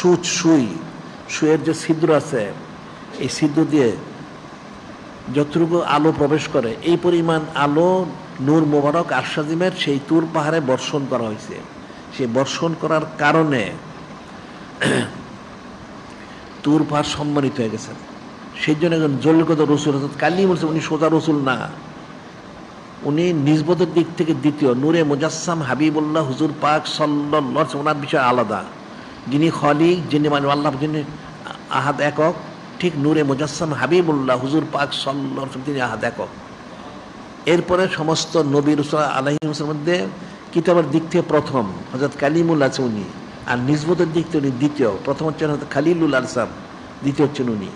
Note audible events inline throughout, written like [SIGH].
সুচ সুই, সুয়ের যে ছিদ্র আছে, এই ছিদ্র দিয়ে যতটুকু আলো প্রবেশ করে, এই পরিমাণ আলো নূর মোবারক আরশাদিমের সেই তুর পাহাড়ে বর্ষণ করা হয়েছে। সেই বর্ষণ করার কারণে [CLEARS THROAT] তুর পাহাড় সম্মানিত হয়ে গেছেন সেই জন্য একজন জলগত রসুল অর্থাৎ কালি বলছে, উনি সোজা রসুল না। উনি নিজবতের দিক থেকে দ্বিতীয়। নূরে মুজাসসাম হাবিবুল্লাহ হুজুর পাক সাল্লাহ ওনার বিষয় আলাদা। যিনি খলিক, যিনি মানে আল্লাহ, যিনি আহাদ একক, ঠিক নূরে মুজাসসাম হাবিবুল্লাহ, হুজুর পাক সাল্লাহ তিনি আহাদ একক। এরপরে সমস্ত নবী রসুল আলহিমের মধ্যে কিতাবের দিক থেকে প্রথম হজরত কালিমুল আছে উনি। আর নিজবতের দিক থেকে উনি দ্বিতীয়, প্রথম হচ্ছেন হয়তো খালিলুল আলসাম, দ্বিতীয় হচ্ছেন উনি।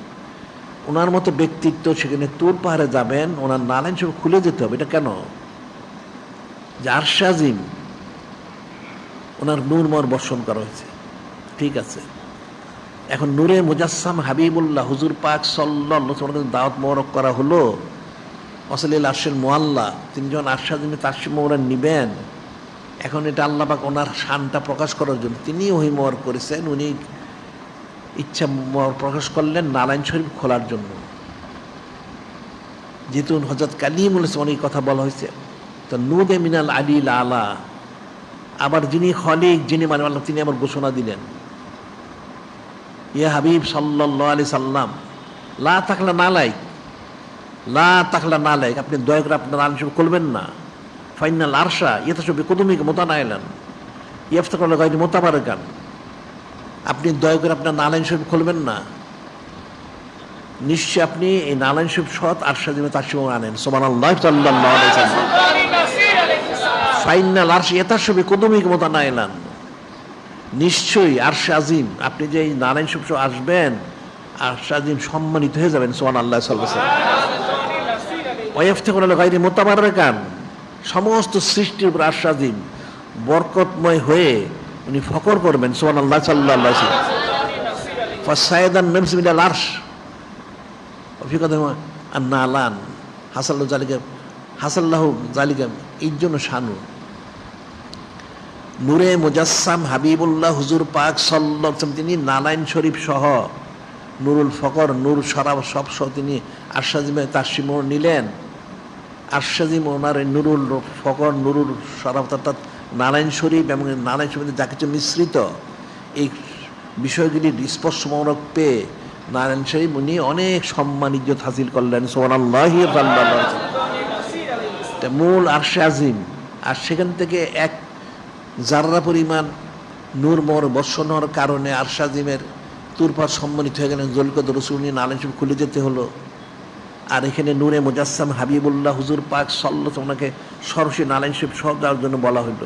ওনার মতো ব্যক্তিত্ব সেখানে তুর পাহাড়ে যাবেন, ওনার নালাইন সব খুলে যেতে হবে, এটা কেন? যে আরশাজিম ওনার নূরমর বর্ষণ করা হয়েছে। ঠিক আছে। এখন নূরে মুজাসসাম হাবিবুল্লাহ হুজুর পাক সাল্লাহ দাওয়াত মোবারক করা হলো। অসলিল আরশের মোয়াল্লা তিনি যখন আরশাদিনে তাসিম মোহরা নিবেন। এখন এটা আল্লাহ পাক ওনার শানটা প্রকাশ করার জন্য তিনি ওহিমর করেছেন, উনি ইচ্ছা প্রকাশ করলেন নারায়ণ শরীফ খোলার জন্য। যেহেতু হজরত কালিমুল অনেক কথা বলা হয়েছে, তো নুদে মিনাল আলিল আলা, আবার যিনি খলিক, যিনি মানে তিনি আবার ঘোষণা দিলেন। ইয়া হাবিব সাল্লাহ আলি সাল্লাম লা থাকলে না লাইক লা তাকলা না লাইক আপনি দয়া করে আপনার শরীফ খুলবেন না। ফাইনাল আরশা ইয়ে তো সব কুতুমিক মোতানা এলেন ইয়েফতা করলে গাইনি মোতাবার গান আপনি দয়া করে আপনার নারায়ণ শরীফ খুলবেন না। নিশ্চয় আপনি এই নারায়ণ শরীফ সৎ আর সাজিমে তার সময় আনেন। সোমান আল্লাহ ফাইনাল আর এতার ছবি কদমিক মতো না এলান নিশ্চয়ই আর আজিম। আপনি যে নারায়ণ সহ আসবেন আর আজিম সম্মানিত হয়ে যাবেন সোমান আল্লাহ ওয়েফ থেকে হলো গাইরে মোতাবার গান সমস্ত সৃষ্টির উপর আশ্বাদিন বরকতময় হয়ে উনি ফকর করবেন সোহান আল্লাহ সাল্লাহ ফাসায়দান নমসিমিনাল আরশ। অভিজ্ঞতা আন্না আলান হাসাল্লাহ জালিকা হাসাল্লাহ জালিকা এই জন্য শানু। নূরে মুজাসসাম হাবিবুল্লাহ হুজুর পাক সাল্লাহ তিনি নালাইন শরীফ সহ নুরুল ফকর নূর সরাব সব সহ তিনি আশাজিমে তাসিম নিলেন। আশাজিম ওনার নুরুল ফকর নুরুল সরাব অর্থাৎ নারায়ণ শরীফ এবং নারায়ণ শরীফের যা কিছু মিশ্রিত, এই বিষয়গুলির স্পর্শমূলক পেয়ে নারায়ণ শরীফ উনি অনেক সম্মান, ইজ্জত হাসিল করলেন। সোহানাল্লাহি মূল আরশে আজিম। আর সেখান থেকে এক জাররা পরিমাণ নূর, মোর বর্ষণ হওয়ার কারণে আরশাজিমের তুরপার সম্মানিত হয়ে গেলেন রসুল নারায়ণ শরীফ খুলে যেতে হলো। আর এখানে নূরে মুজাসসাম হাবিবুল্লাহ হুজুর পাক সল্লত ওনাকে সরসী শরীফ সহ দেওয়ার জন্য বলা হইল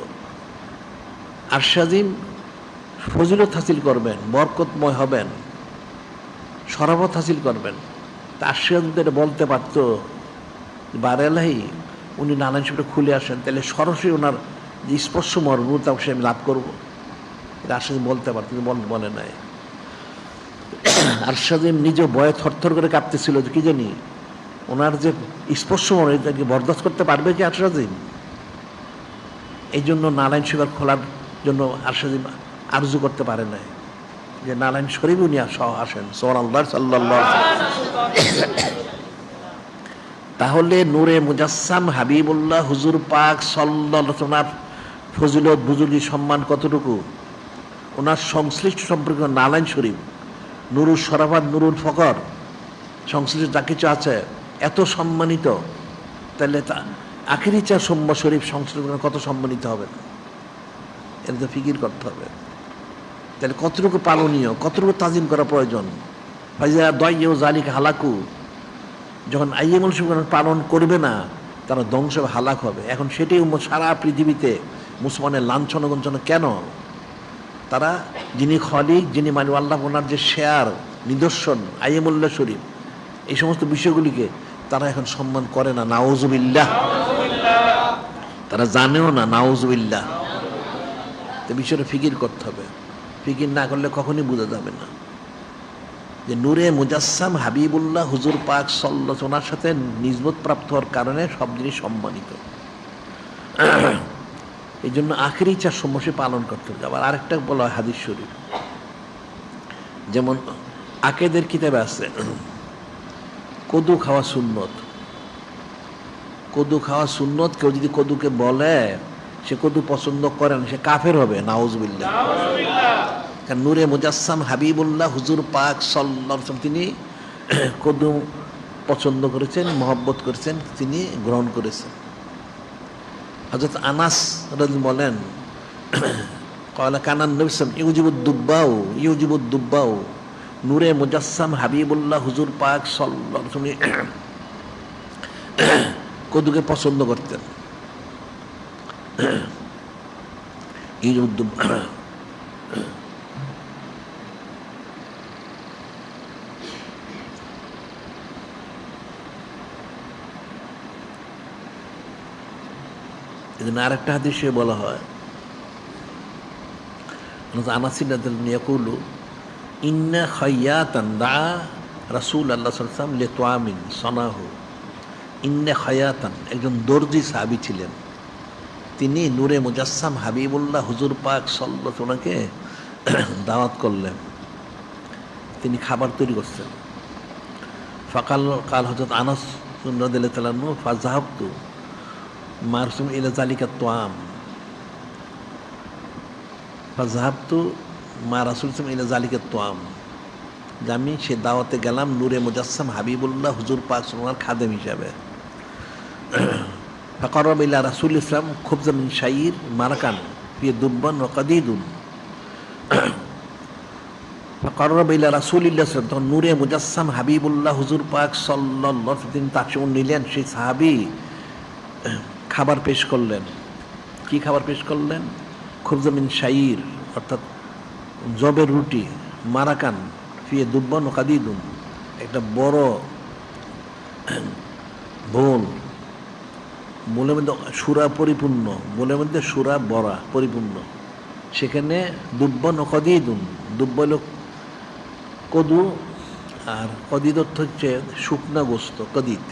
আরশাজিম ফজিলত হাসিল করবেন, বরকতময় হবেন সরাবত হাসিল করবেন। তা আশিয়াদের বলতে পারত। বারেলাহি উনি নানান শরীফটা খুলে আসেন, তাহলে সরাসরি ওনার যে স্পর্শ মর্মতা সে আমি লাভ করব। এটা আশাদিন বলতে কিন্তু বল- বলে নাই। আরশাদিম নিজে বয়ে থরথর করে কাঁপতেছিল যে কি জানি, ওনার যে স্পর্শ মনে এটাকে বরদাস্ত করতে পারবে কি আরশাদিম এই জন্য নারায়ণ শিবার খোলার জন্য আরশাদিম আরজু করতে পারে নাই। যে নারায়ণ শরীফ উনি আসেন সোহান আল্লাহ সাল্লাহ তাহলে নূরে মুজাসসাম হাবিবুল্লাহ হুজুর পাক ওনার ফজিলত বুজুর্গি সম্মান কতটুকু? ওনার সংশ্লিষ্ট সম্পর্কে নারায়ণ শরীফ, নুরুল সরাফাত নুরুল ফকর সংশ্লিষ্ট যা কিছু আছে, এত সম্মানিত, তাহলে তা আখিরি চা সৌম্য শরীফ সংশ্লিষ্ট কত সম্মানিত হবে? এটা তো ফিকির করতে হবে। তাহলে কতটুকু পালনীয়, কতটুকু তাজিম করা প্রয়োজন? ফাইজা দয় জালিক হালাকু, যখন আইএমএল সুগান পালন করবে না, তারা ধ্বংস হালাক হবে। এখন সেটাই সারা পৃথিবীতে মুসলমানের লাঞ্ছন গঞ্চনা কেন? তারা যিনি খলিক, যিনি মানে আল্লাহ ওনার যে শেয়ার, নিদর্শন আইএমুল্লাহ শরীফ, এই সমস্ত বিষয়গুলিকে তারা এখন সম্মান করে না। নাওজুবিল্লাহ তারা জানেও না নাওজুবিল্লাহ তো বিষয়টা ফিকির করতে হবে। ফিকির না করলে কখনই বোঝা যাবে না। যে নূরে মুজাসসাম হাবিবুল্লাহ হুজুর পাক সল্লত ওনার সাথে নিজবত প্রাপ্ত হওয়ার কারণে সব জিনিস সম্মানিত। এই জন্য আখেরি চার সমস্যা পালন করতে হবে। আবার আরেকটা বলা হয় হাদিস শরীফ। যেমন আকেদের কিতাবে আছে কদু খাওয়া সুন্নত। কদু খাওয়া সুন্নত কেউ যদি কদুকে বলে সে কদু পছন্দ করে না সে কাফের হবে নাউজবিল্লা কারণ নূরে মুজাসসাম হাবিবুল্লাহ হুজুর পাক সাল্লাম তিনি কদু পছন্দ করেছেন মহব্বত করেছেন তিনি গ্রহণ করেছেন। হজরত আনাস রাজি বলেন কয়লা কানান নবিসাম ইউজিবুদ্দুব্বাও ইউজিবুদ্দুব্বাও নূরে মুজাসসাম হাবিবুল্লাহ হুজুর পাক সল্লি কদুকে পছন্দ করতেন। [COUGHS] ইউজিবুদ্দুব্বা [COUGHS] এজন্য আরেকটা হাদিসে বলা হয় আনাসিনাকুলু ইন্না খয়াতান দা রাসুল আল্লাহ সাল্লাম লে তোয়ামিন সনাহু। ইন্না খয়াতান, একজন দর্জি সাহাবি ছিলেন। তিনি নূরে মুজাসসাম হাবিবুল্লাহ হুজুর পাক সল্লত ওনাকে [CLEARS THROAT] দাওয়াত করলেন। তিনি খাবার তৈরি করছেন। ফকাল, কাল হজরত আনাস দিল তালানু ফাজাহাবতু মারসুম ইলা জালিকা তোয়াম। ফাজাহাবতু মা রাসুল ইলা জালিকা তোয়াম। যে আমি সে দাওয়াতে গেলাম নূরে মুজাসসাম হাবিবুল্লাহ হুজুর পাক সোনার খাদেম হিসাবে। ফকরব ইলা রাসুল ইসলাম খুব জমিন শাইর, মারাকান, ফিয়ে দুব্বান ও কাদিদুন। ফকরব ইলা রাসুল ইসলাম তখন নূরে মুজাসসাম হাবিবুল্লাহ হুজুর পাক সাল্লাহ তিনি সঙ্গে নিলেন সেই সাহাবি। খাবার পেশ করলেন। কি খাবার পেশ করলেন? খুব জমিন শাইর, অর্থাৎ জবের রুটি, মারাকান, ফিয়ে দুব্বান ও কাদিদুন, একটা বড় বোল বোলের মধ্যে সুরা পরিপূর্ণ বোলের মধ্যে সুরা বড়া পরিপূর্ণ। সেখানে দুব্বান ও কদিদুন, দুব্ব হল কদু আর কদিদ অর্থ হচ্ছে শুকনা গোস্ত, কদিদ।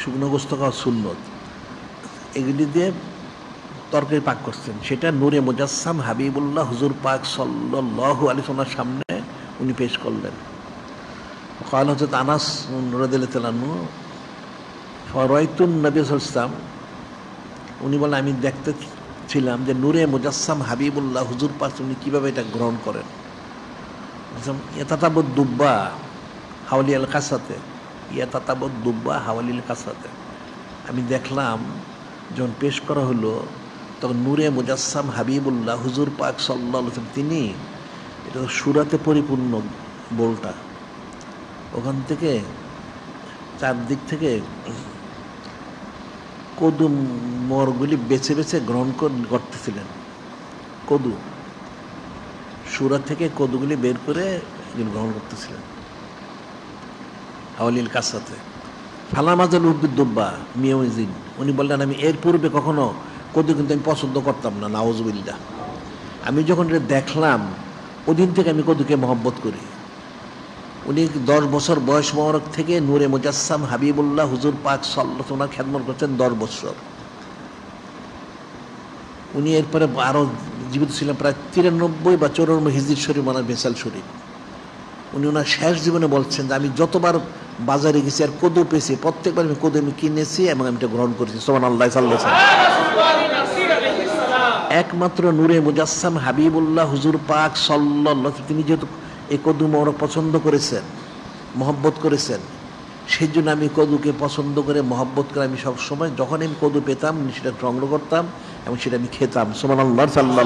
শুকনো গোস্ত খাওয়া সুন্নত। এগুলি দিয়ে তরকারি পাক করছেন। সেটা নূরে মুজাসসাম হাবিবুল্লাহ হুজুর পাক সাল্লাহ আলী সোনার সামনে উনি পেশ করলেন। কাল হজরত আনাস রদিল তালানু ফরাইতুন নবী ইসলাম উনি বলেন, আমি দেখতে ছিলাম যে নূরে মুজাসসাম হাবিবুল্লাহ হুজুর পাক উনি কীভাবে এটা গ্রহণ করেন? এতাতাব দুব্বা হাওলি আল কাসাতে। ইয়া তাতাবত দুব্বা হাওয়ালিল কাসাতে আমি দেখলাম, যখন পেশ করা হলো, তখন নূরে মুজাসসাম হাবিবুল্লাহ, হুজুর পাক সাল্লাহ তিনি এটা সুরাতে পরিপূর্ণ বোলটা। ওখান থেকে চারদিক থেকে কদু মরগুলি বেছে বেছে গ্রহণ করতেছিলেন। কদু। সুরা থেকে কদুগুলি বের করে গ্রহণ করতেছিলেন। হাওয়ালিল কাসাতে ফালামাজাল উদ্দুব্বা মিয়াউজিন উনি বললেন, আমি এর পূর্বে কখনো কদু কিন্তু আমি পছন্দ করতাম না নাওজবিল্লা আমি যখন এটা দেখলাম, ওদিন থেকে আমি কদুকে মহব্বত করি। উনি দশ বছর বয়স মোবারক থেকে নূরে মুজাসসাম হাবিবুল্লাহ হুজুর পাক সাল্লাহ ওনার খ্যাতমত করছেন দশ বছর। উনি এরপরে আরও জীবিত ছিলেন প্রায় তিরানব্বই বা চৌরানব্বই হিজির শরীফ মানে বেসাল শরীফ। উনি ওনার শেষ জীবনে বলছেন যে, আমি যতবার বাজারে গেছি আর কদু পেয়েছি। প্রত্যেকবার আমি কদু আমি কিনেছি এবং আমি এটা গ্রহণ করেছি। সোমান আল্লাহ সাল্লাহ একমাত্র নূরে মুজাসসাম হাবিবুল্লাহ হুজুর পাক সাল্লাহ তিনি যেহেতু এই কদু মোর পছন্দ করেছেন, মহব্বত করেছেন সেই জন্য আমি কদুকে পছন্দ করে, মহব্বত করে আমি সবসময় যখন আমি কদু পেতাম সেটা সংগ্রহ করতাম এবং সেটা আমি খেতাম। সোমান আল্লাহ সাল্লাহ